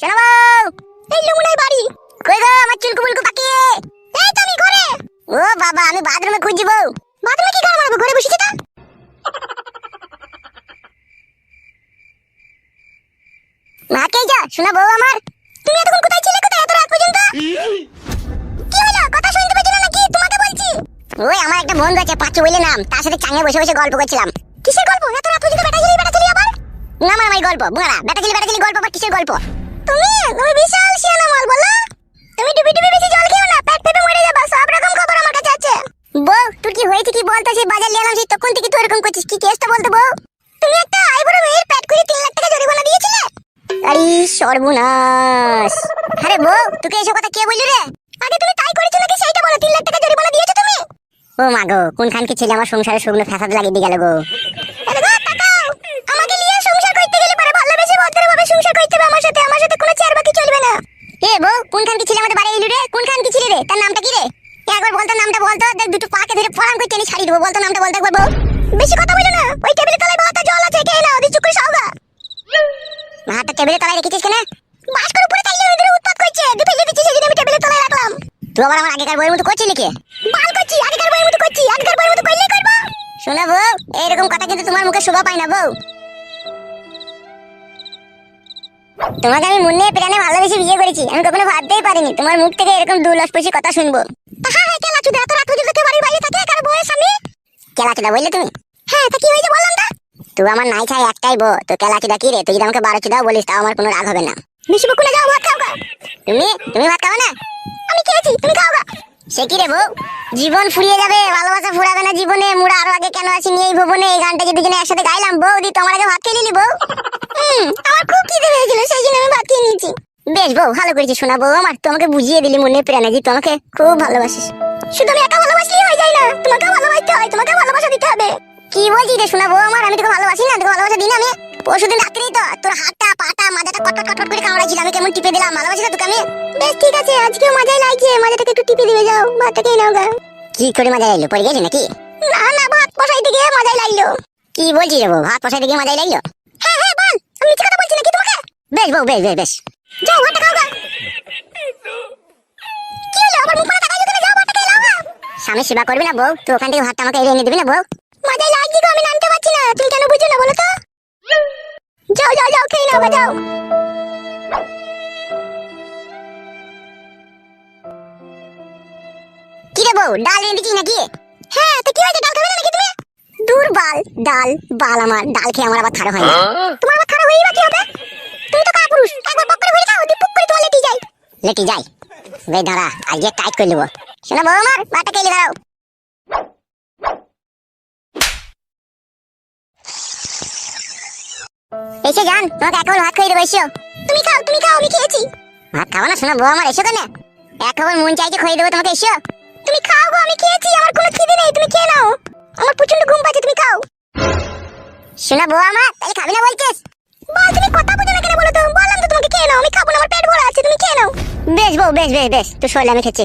শোনো এই লুমুনাই বাড়ি! কই গো, আমার চুলকু বুলকু পাকিয়ে এই তো আমি ঘরে! ও বাবা, আমি বাথরুমে বউ। বাথরুমে কি করে মারবো ঘরে বসেছি তো? মা কে যা, শোনা বউ আমার। তুমি এতক্ষণ কোথায় ছিলে কোথায় এত রাত পর্যন্ত? কি হলো? কথা শুনতে পেছো না নাকি? তোমাকে বলছি। ওই আমার একটা বন্ধু আছে, পাঁচু বলে নাম। তার সাথে চাঙে বসে বসে গল্প করছিলাম। কিসের গল্প? এত রাত পর্যন্ত বেটা ছিলি বেটা ছিলি আবার? না আমার আমার গল্প বুড়া বেটা ছিলি বেটা ছিলি গল্প আবার কিসের গল্প? তুমি? তুমি বিশাল শিয়ানা মাল বলো। তুমি ডুবি ডুবি বেশি জল খেও না, পেট পেটে মরে যাবে, সব রকম খবর আমার কাছে আছে। বউ তুই কি হয়েছে কি বলতো? সেই বাজার এলাম, সেই তখন থেকে তুই এরকম করছিস, কি কেসটা বলতো বউ? তুমি একটা আইবুড়ো মেয়ের পেট করে তিন লাখ টাকা জরিমানা দিয়েছিলে? আরে সর্বনাশ। আরে বউ, তোকে এসব কথা কে বললি রে? আগে তুমি তাই করেছ নাকি সেইটা বলো, তিন লাখ টাকা জরিমানা দিয়েছ তুমি? ও মা গো কোনখান কি ছেলে আমার সংসারে শুকনো ফ্যাসাদ লাগিয়ে দিয়ে গেল গো আরে গো, তাকাও। আমাকে নিয়ে সংসার করতে গেলে পরে ভালোবেসে ভদ্রভাবে সংসার করতে হবে আমার সাথে আমার সাথে কোনো চেয়ার বাকি চলবে না কোনখান কি ছেলে আমাদের বাড়ি এলু রে কোনখান কি ছেলে রে? তার নামটা কি রে? একবার বলতো নামটা, বলতো। দেখ, দুটো পাকে ধরে ফরাম করে টেনে ছাড়িয়ে দেবো। বলতো নামটা, বলতো একবার বউ বেশি কথা বলো না। ওই টেবিলে তলায় বাতা জল আছে, কে না ওদের চুপ করে সাওগা হাতটা টেবিলে তলায় রেখেছিস কেন? বাস করে উপরে তাইলে ওদের উৎপাত করছে। দুটো ফেলে দিচ্ছিস সেদিন আমি টেবিলে তলায় রাখলাম। তুই আবার আমার আগেকার বইয়ের মতো করছিস নাকি? বাল করছি, আগেকার বইয়ের মতো করছি, আগেকার বইয়ের মতো করলেই করব। শোনা বউ, এইরকম কথা কিন্তু তোমার মুখে শোভা পায় না বউ। তোমাকে আমি মনে প্রাণে ভালোবেসে বিয়ে করেছি আমি কখনো ভাবতেই পারিনি। তোমার মুখ থেকে এরকম দুলস্পর্শী কথা শুনব। হ্যাঁ হ্যাঁ কেলা চুদা এত রাত পর্যন্ত কেউ বাড়ির বাইরে থাকে কার বউয়ের সামনে কেলা চুদা বললে তুমি? হ্যাঁ তা কি হয়েছে বললাম না তুই আমার নাই চাই একটাই বউ। তো কেলা চুদা কি রে? তুই যদি আমাকে বারো চুদাও বলিস তাও আমার কোনো রাগ হবে না। বেশি বকুলে যাও ভাত খাও তুমি? তুমি ভাত খাও না? আমি খেয়েছি তুমি খাও গা। সে কি রে বউ? জীবন ফুরিয়ে যাবে, ভালোবাসা ফুরাবে না জীবনে। মুড়া, আরও আগে কেন আছি নিয়ে এই ভুবনে? এই গানটা যে দুজনে একসাথে গাইলাম বউ দি তোমার আগে ভাত খেয়ে নিলি, বউ? আমার খুব খিদে পেয়েছিল, সেই জন্য আমি ভাত খেয়ে নিয়েছি। বেশ, বউ, ভালো করেছি শোনা, বউ, আমার তোমাকে বুঝিয়ে দিলি মনে প্রাণে যে তোমাকে খুব ভালোবাসিস। শুধু আমি একা ভালোবাসলেই হয়ে যায় না তোমাকে ভালোবাসতে হয় তোমাকে ভালোবাসা দিতে হবে। কি বলছিস রে শোনা, বউ, আমার? আমি তোকে ভালোবাসি না, তোকে ভালোবাসা দিন আমি? পরশুদিন রাত্রেই তো। তোর হাতটা পাটা মাথাটা কটকট কটকট করে কামড়াইছিল আমি কেমন টিপে দিলাম? ভালোবাসি না তোকে আমি? বেশ ঠিক আছে আজকেও মজাই লাগছে মাথাটাকে একটু টিপে দিবে যাও। ভাতটা খেয়ে নাও গা। কি করে মজা লাগল পড়ে গেলি নাকি? না না ভাত গিয়ে মজাই লাগল কি বলছিস ভাত গিয়ে মজাই লাগল হ্যাঁ হ্যাঁ বল। আমি মিথ্যে কথা বলছি নাকি তোমাকে? বেশ বউ বেশ বেশ বেশ। যাও ভাতটা খাও গা। কি হলো? মুখ তাকাই যাও ভাতটা গা। স্বামী সেবা করবি না বউ? তুই ওখান থেকে ভাতটা আমাকে এনে দিবি না বউ? মজাই লাগছে গো? আমি নামতে পারছি না। তুমি কেন বুঝো না বলো তো? যাও যাও যাও খেয়ে নাও যাও কি রে বউ ডাল দিচ্ছিস নাকি? হ্যাঁ তো কি হয়েছে? ডাল খাবে না নাকি তুমি? দূর বাল ডাল বাল আমার ডাল খেয়ে আমার আবার খারাপ হয় না। তোমার আবার খারাপ হয়েই বা কি হবে? তুমি তো কাপুরুষ একবার বক করে ভরে খাও দিয়ে পুক করে তোমার লেটি যাই লেটি যাই বে দাঁড়া আজকে টাইট করে নেব। শোনো বউ আমার ভাতটা খেয়ে দাঁড়াও। এসে যান, তোমাকে এক ভাত খাইয়ে দেবো, এসো। তুমি খাও তুমি খাও, আমি খেয়েছি। ভাত খাব না, শোনো, বউ আমার, এসো কেন। এক খবর মন চাইছে, খাইয়ে দেবো, তোমাকে এসো। তুমি খাও গো, আমি খেয়েছি, আমার কোনো খিদে নেই, তুমি খেয়ে নাও। আমার প্রচণ্ড ঘুম পাচ্ছে, তুমি খাও। শোনা, বউ আমার, তাহলে খাবি না বলছিস? বল, তুমি কথা বুঝো না কেন বলো তো? বললাম তো তোমাকে খেয়ে নাও, আমি খাব না, আমার পেট ভরা আছে, তুমি খেয়ে নাও। বেশ, বউ, বেশ বেশ বেশ তুই শোলে আমি খেয়েছি।